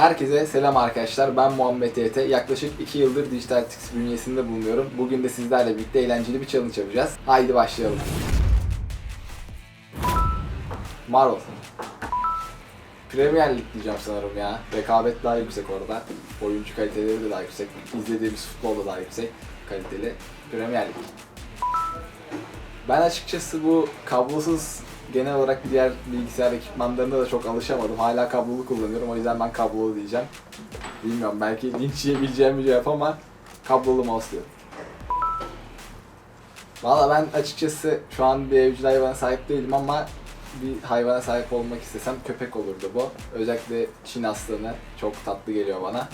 Herkese selam arkadaşlar. Ben Muhammed YT. Yaklaşık 2 yıldır Dijital Tix bünyesinde bulunuyorum. Bugün de sizlerle birlikte eğlenceli bir challenge yapacağız. Haydi başlayalım. Marvel. Premier Lig diyeceğim sanırım ya. Rekabet daha yüksek orada. Oyuncu kaliteleri de daha yüksek. İzlediğimiz futbol da daha yüksek kaliteli. Premier Lig. Ben açıkçası bu kablosuz genel olarak diğer bilgisayar ekipmanlarında da çok alışamadım. Hala kablolu kullanıyorum. O yüzden ben kablolu diyeceğim. Bilmiyorum belki linç yiyebileceğim bir cevap ama kablolu mouse diyorum. Valla ben açıkçası şu an bir evcil hayvana sahip değilim ama bir hayvana sahip olmak istesem köpek olurdu bu. Özellikle Çin aslanı çok tatlı geliyor bana.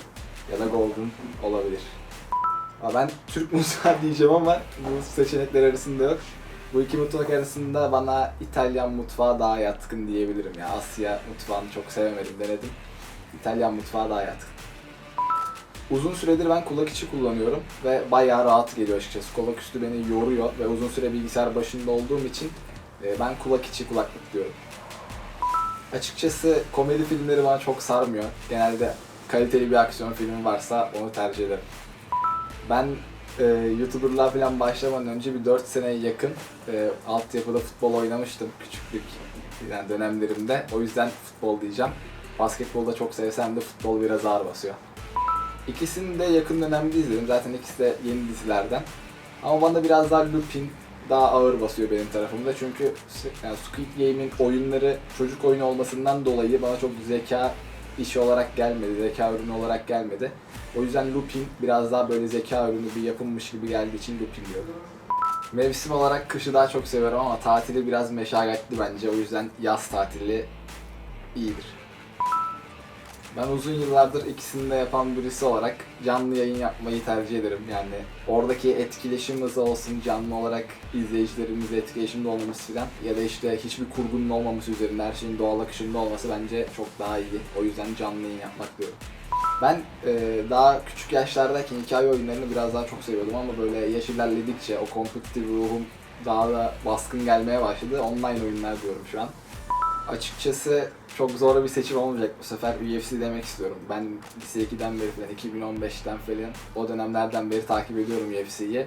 Ya da golden olabilir. Ben Türk mutfağı diyeceğim ama bu seçenekler arasında yok. Bu iki mutfak arasında bana İtalyan mutfağı daha yatkın diyebilirim ya. Asya mutfağını çok sevemedim, denedim. İtalyan mutfağı daha yatkın. Uzun süredir ben kulak içi kullanıyorum ve bayağı rahat geliyor açıkçası. Kulak üstü beni yoruyor ve uzun süre bilgisayar başında olduğum için e, ben kulak içi kulaklık diyorum. Açıkçası komedi filmleri bana çok sarmıyor. Genelde kaliteli bir aksiyon filmi varsa onu tercih ederim. Ben e, YouTuber'lığa falan başlamadan önce bir 4 seneye yakın e, altyapıda futbol oynamıştım küçüklük yani dönemlerimde. O yüzden futbol diyeceğim. Basketbolda çok sevsem de futbol biraz ağır basıyor. İkisini de yakın dönemde izledim. Zaten ikisi de yeni dizilerden. Ama bana biraz daha Lupin daha ağır basıyor benim tarafımda. Çünkü yani Squid Game'in oyunları çocuk oyunu olmasından dolayı bana çok zeka işi olarak gelmedi, zeka ürünü olarak gelmedi. O yüzden Lupin biraz daha böyle zeka ürünü bir yapılmış gibi geldiği için Lupin diyorum. Mevsim olarak kışı daha çok severim ama tatili biraz meşakkatli bence. O yüzden yaz tatili iyidir. Ben uzun yıllardır ikisini de yapan birisi olarak canlı yayın yapmayı tercih ederim. Yani oradaki etkileşim hızı olsun, canlı olarak izleyicilerimizle etkileşimde olmamız filan ya da işte hiçbir kurgunun olmaması üzerine her şeyin doğal akışında olması bence çok daha iyi. O yüzden canlı yayın yapmak diyorum. Ben e, daha küçük yaşlardayken hikaye oyunlarını biraz daha çok seviyordum ama böyle yaş ilerledikçe o kompetitif ruhum daha da baskın gelmeye başladı. Online oyunlar diyorum şu an. Açıkçası çok zor bir seçim olmayacak bu sefer UFC demek istiyorum. Ben lise 2'den beri falan 2015'ten falan o dönemlerden beri takip ediyorum UFC'yi.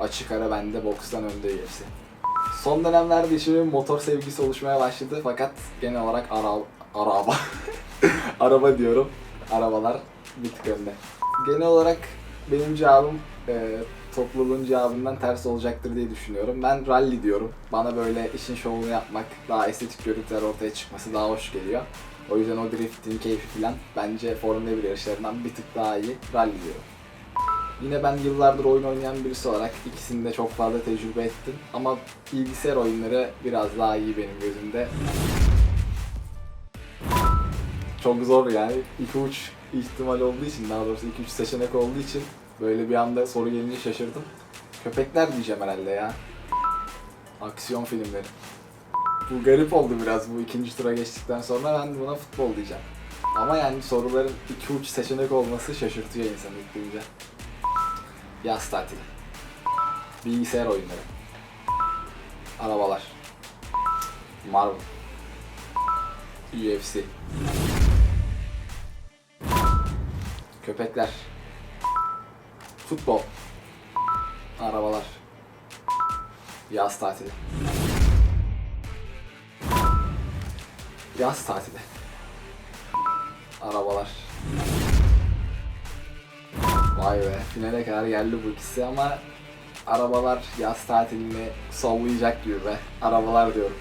Açık ara bende bokstan önde UFC. Son dönemlerde içimin motor sevgisi oluşmaya başladı fakat genel olarak ara araba araba diyorum. Arabalar bir tık önde. Genel olarak benim cevabım e, topluluğun cevabından ters olacaktır diye düşünüyorum. Ben rally diyorum. Bana böyle işin şovunu yapmak, daha estetik görüntüler ortaya çıkması daha hoş geliyor. O yüzden o drifting keyfi falan bence Formula 1 yarışlarından bir tık daha iyi rally diyorum. Yine ben yıllardır oyun oynayan birisi olarak ikisini de çok fazla tecrübe ettim. Ama bilgisayar oyunları biraz daha iyi benim gözümde. Çok zor yani. 2-3 ihtimal olduğu için, daha doğrusu 2-3 seçenek olduğu için böyle bir anda soru gelince şaşırdım. Köpekler diyeceğim herhalde ya. Aksiyon filmleri. Bu garip oldu biraz bu ikinci tura geçtikten sonra ben buna futbol diyeceğim. Ama yani soruların 2-3 seçenek olması şaşırtıyor insanı ilk duyunca. Yaz tatili. Bilgisayar oyunları. Arabalar. Marvel. UFC. Köpekler. Futbol. Arabalar. Yaz tatili. Yaz tatili. Arabalar. Vay be, finale kadar geldi bu ikisi ama arabalar yaz tatilini sollayacak gibi be. Arabalar diyorum.